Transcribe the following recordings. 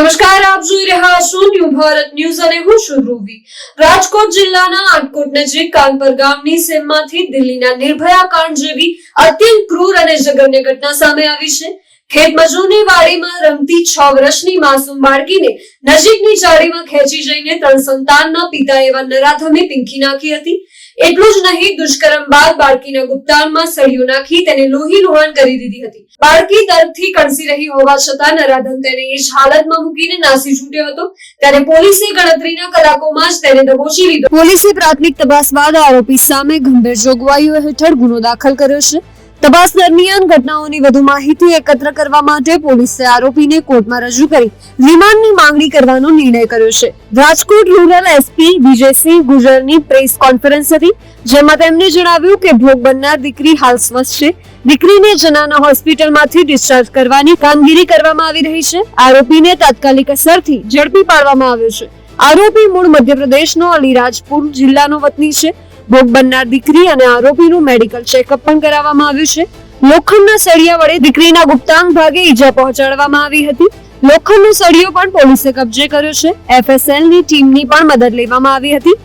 નમસ્કાર, આપ જોઈ રહ્યા છો ન્યૂ ભારત ન્યૂઝ અને હું છું રૂવી રાજકોટ જિલ્લાના આટકોટ નજીક કાનપર ગામની સીમમાંથી દિલ્હીના નિર્ભયા કાંડ જેવી અત્યંત ક્રૂર અને જઘન્ય ઘટના સામે આવી છે. ખેત મજૂરની વાડીમાં રમતી છ વર્ષની માસૂમ બાળકીને નજીકની જાળીમાં ખેંચી જઈને ત્રણ સંતાનના પિતા એવા નરાધમે પીંખી નાખી હતી. એટલું જ નહીં, દુષ્કર્મ બાદ બાળકીના ગુપ્તાનમાં સળિયો નાખી તેને લોહી લુહાણ કરી દીધી હતી. બાળકી દર્દથી કણસી રહી હોવા છતાં નરાધમ તેને એ જ હાલતમાં મૂકીને નાસી છૂટ્યો હતો. ત્યારે પોલીસે ગણતરીના કલાકોમાં જ તેને દબોચી લીધો. પોલીસે પ્રાથમિક તપાસ બાદ આરોપી સામે ગંભીર જોગવાઈઓ હેઠળ ગુનો દાખલ કર્યો છે. તપાસ દરમિયાન ઘટનાઓની વધુ માહિતી એકત્ર કરવા માટે પોલીસે આરોપીને કોર્ટમાં રજૂ કરી રિમાન્ડની માંગણી કરવાનો નિર્ણય કર્યો છે. રાજકોટ રૂરલ એસપી વિજયસિંહ ગુજરની પ્રેસ કોન્ફરન્સ હતી, જેમાં તેમણે જણાવ્યું કે ભોગ બનનાર દીકરી હાલ સ્વસ્થ છે. દીકરીને જનાના હોસ્પિટલમાંથી ડિસ્ચાર્જ કરવાની કામગીરી કરવામાં આવી રહી છે. આરોપીને તાત્કાલિક અસરથી ઝડપી પાડવામાં આવ્યો છે. આરોપી મૂળ મધ્યપ્રદેશનો અલીરાજપુર જિલ્લાનો વતની છે. ભોગ બનનાર દીકરી અને આરોપીનું મેડિકલ ચેકઅપ પણ કરાવવામાં આવ્યું છે. લોખંડના સળિયા વડે દીકરીના ગુપ્તાંગ ભાગે ઈજા પહોંચાડવામાં આવી હતી. લોખંડનો સળિયો પણ પોલીસે કબજે કર્યો છે. એફએસએલની ટીમની પણ મદદ લેવામાં આવી હતી.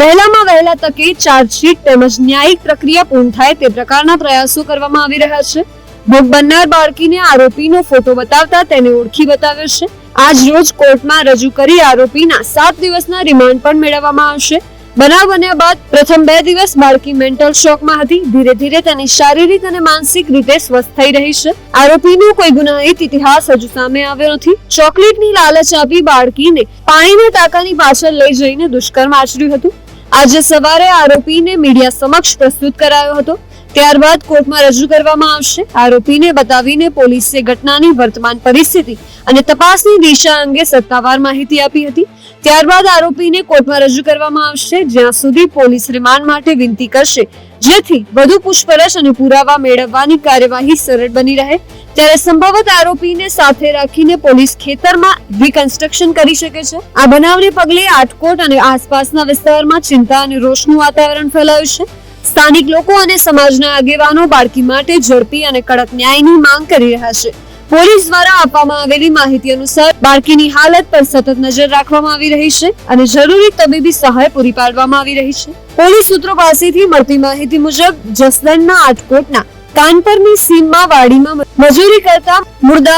વહેલામાં વહેલા તકે ચાર્જશીટ તેમજ ન્યાયિક પ્રક્રિયા પૂર્ણ થાય તે પ્રકારના પ્રયાસો કરવામાં આવી રહ્યા છે. ભોગ બનનાર બાળકીને આરોપીનો ફોટો બતાવતા તેને ઓળખી બતાવ્યો છે. આજ રોજ કોર્ટમાં રજૂ કરી આરોપીના સાત દિવસના રિમાન્ડ પણ મેળવવામાં આવશે. બનાવ બન્યા બાદ પ્રથમ બે દિવસ બાળકી મેન્ટલ શોકમાં હતી. ધીરે ધીરે તેની શારીરિક અને માનસિક રીતે સ્વસ્થ થઈ રહી છે. આરોપીનો કોઈ ગુનાહિત ઇતિહાસ હજુ સામે આવ્યો નથી. ચોકલેટની લાલચ આપી બાળકીને પાણીના ટાંકાની પાછળ લઈ જઈને દુષ્કર્મ આચર્યું હતું. આજે સવારે આરોપીને મીડિયા સમક્ષ પ્રસ્તુત કરાયો હતો. ત્યારબાદ કોર્ટમાં રજૂ કરવામાં આવશે. આરોપીને બતાવીને પોલીસે ઘટનાની વર્તમાન પરિસ્થિતિ અને તપાસની દિશા અંગે સત્તાવાર માહિતી આપી હતી. ત્યારબાદ આરોપીને કોર્ટમાં રજૂ કરવામાં આવશે, જ્યાં સુધી પોલીસ રિમાન્ડ માટે વિનંતી કરશે. જેથી વધુ પૂછપરછ અને પુરાવા મેળવવાની કાર્યવાહી સરળ બની રહે. ત્યારે સંભવત આરોપીને સાથે રાખીને પોલીસ ખેતરમાં રિકન્સ્ટ્રક્શન કરી શકે છે. આ બનાવને પગલે આટકોટ અને આસપાસના વિસ્તારમાં ચિંતા અને રોષનું વાતાવરણ ફેલાયું છે. સ્થાનિક લોકો અને સમાજના આગેવાનો બાળકી માટે ઝડપી અને કડક ન્યાયની માંગ કરી રહ્યા છે. પોલીસ દ્વારા આપવામાં આવેલી માહિતી અનુસાર બાળકીની હાલત પર સતત નજર રાખવામાં આવી રહી છે અને જરૂરી તબીબી સહાય પૂરી પાડવામાં આવી રહી છે. પોલીસ સૂત્રો પાસેથી મળતી માહિતી મુજબ જસદણના આટકોટના કાનપરની સીમમાં વાડીમાં મજૂરી કરતા મૂળ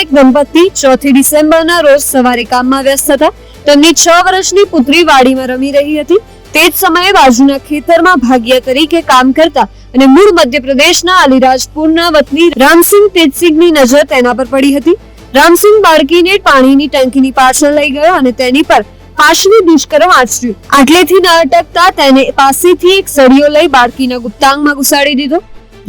એક દંપતી ચોથી ડિસેમ્બરના રોજ સવારે કામમાં વ્યસ્ત હતા. તેમની છ વર્ષની પુત્રી વાડીમાં રમી રહી હતી. તે જ સમયે બાજુના ખેતરમાં ભાગ્યા તરીકે કામ કરતા અને મૂળ મધ્યપ્રદેશના અલીરાજપુરના વતની રામસિંહ તેજસિંહની નજર તેના પર પડી હતી. રામસિંહ બાળકીને પાણીની ટાંકીની પાછળ લઈ ગયો અને તેની પર પાશવી દુષ્કર્મ આચર્યું. આટલેથી ન અટકતા તેને પાસેથી એક સળિયો લઈ બાળકીના ગુપ્તાંગમાં ઘુસાડી દીધો.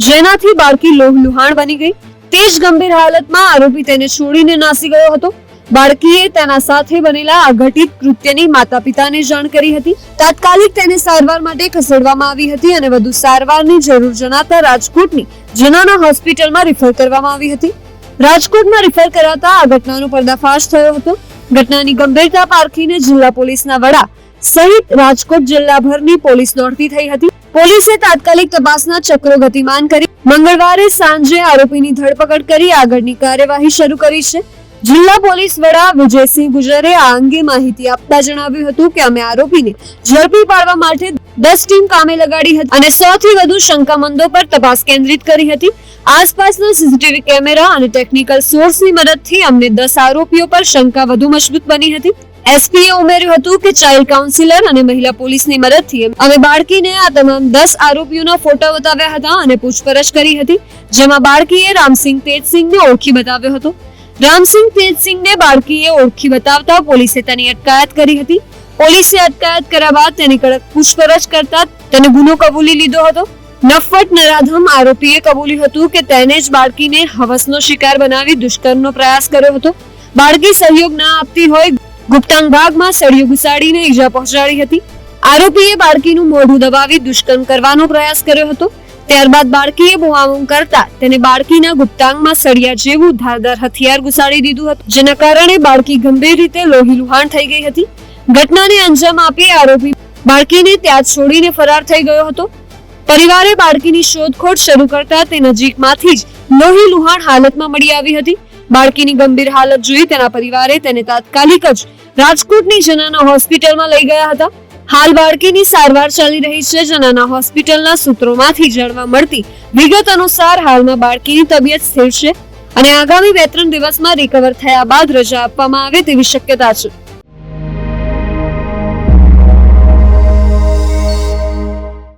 જેનાથી બાળકી લોહલુહાણ બની ગઈ. તે જ ગંભીર હાલતમાં આરોપી તેને છોડીને નાસી ગયો હતો. બાળકીએ તેના સાથે બનેલા આ કૃત્યની માતા પિતાને જાણ કરી હતી. તાત્કાલિક તેને સારવાર માટે ખસેડવામાં આવી હતી અને વધુ સારવારની જરૂર જણાતા રાજકોટની જનાના હોસ્પિટલમાં રિફર કરવામાં આવી હતી. રાજકોટમાં રિફર કરાતા આ ઘટનાનો પર્દાફાશ થયો હતો. ઘટનાની ગંભીરતા પારખીને જિલ્લા પોલીસના વડા સહિત રાજકોટ જિલ્લાભરની પોલીસ દોડતી થઈ હતી. પોલીસે તાત્કાલિક તપાસના ચક્રો ગતિમાન કરી. મંગળવારે સાંજે આરોપીની ધરપકડ કરી આગળની કાર્યવાહી શરૂ કરી છે. જિલ્લા પોલીસ વડા વિજયસિંહ ગુજરે આ અંગે માહિતી આપતા જણાવ્યું હતું કે અમે આરોપીને ઝડપી પાડવા માટે દસ ટીમ કામે લગાડી હતી અને સો થી વધુ શંકામંદો પર તપાસ કેન્દ્રિત કરી હતી. આસપાસના સીસીટીવી કેમેરા અને ટેકનિકલ સોર્સની મદદથી અમને દસ આરોપીઓ પર શંકા વધુ મજબૂત બની હતી. એસપીએ ઉમેર્યું હતું કે ચાઇલ્ડ કાઉન્સિલર અને મહિલા પોલીસની મદદથી અમે બાળકીને આ તમામ દસ આરોપીઓના ફોટા બતાવ્યા હતા અને પૂછપરછ કરી હતી, જેમાં બાળકીએ રામસિંહ તેજસિંહને ઓળખી બતાવ્યો હતો. રામસિંહ તેજસિંહને બાળકીએ ઓળખી બતાવતા પોલીસે તેની અટકાયત કરી હતી. પોલીસે અટકાયત કર્યા બાદ તેની કડક પૂછપરછ કરતા તેને ગુનો કબૂલી લીધો હતો. નફવટ નરાધમ આરોપીએ કબૂલ્યું હતું કે તેને જ બાળકીને હવસનો શિકાર બનાવી દુષ્કર્મનો પ્રયાસ કર્યો હતો. બાળકી સહયોગ ના આપતી હોય ગુપ્તાંગ ભાગમાં સળિયો ઘુસાડીને ઈજા પહોંચાડી હતી. આરોપીએ બાળકીનું મોઢું દબાવી દુષ્કર્મ કરવાનો પ્રયાસ કર્યો હતો. ત્યારબાદ બાળકીએ બુમાબુમ કરતા તેને બાળકીના ગુપ્તાંગમાં સળિયા જેવું ધારદાર હથિયાર ઘુસાડી દીધું હતું, જેના કારણે બાળકી ગંભીર રીતે લોહી લુહાણ થઈ ગઈ હતી. ઘટનાને અંજામ આપી આરોપી બાળકીને ત્યાં છોડીને ફરાર થઈ ગયો હતો. પરિવારે બાળકીની શોધખોળ શરૂ કરતા તે નજીકમાંથી જ લોહી લુહાણ હાલતમાં મળી આવી હતી. બાળકીની ગંભીર હાલત જોઈ તેના પરિવારે તેને તાત્કાલિક જ રાજકોટની જનાના હોસ્પિટલમાં લઈ ગયા હતા. હાલ બાળકીની સારવાર ચાલી રહી છે જનાના હોસ્પિટલના સૂત્રોમાંથી જાણવા મળતી વિગત અનુસાર હાલમાં બાળકીની તબિયત સ્થિર છે અને આગામી બે ત્રણ દિવસમાં રિકવર થયા બાદ રજા આપવામાં આવે તેવી શક્યતા છે.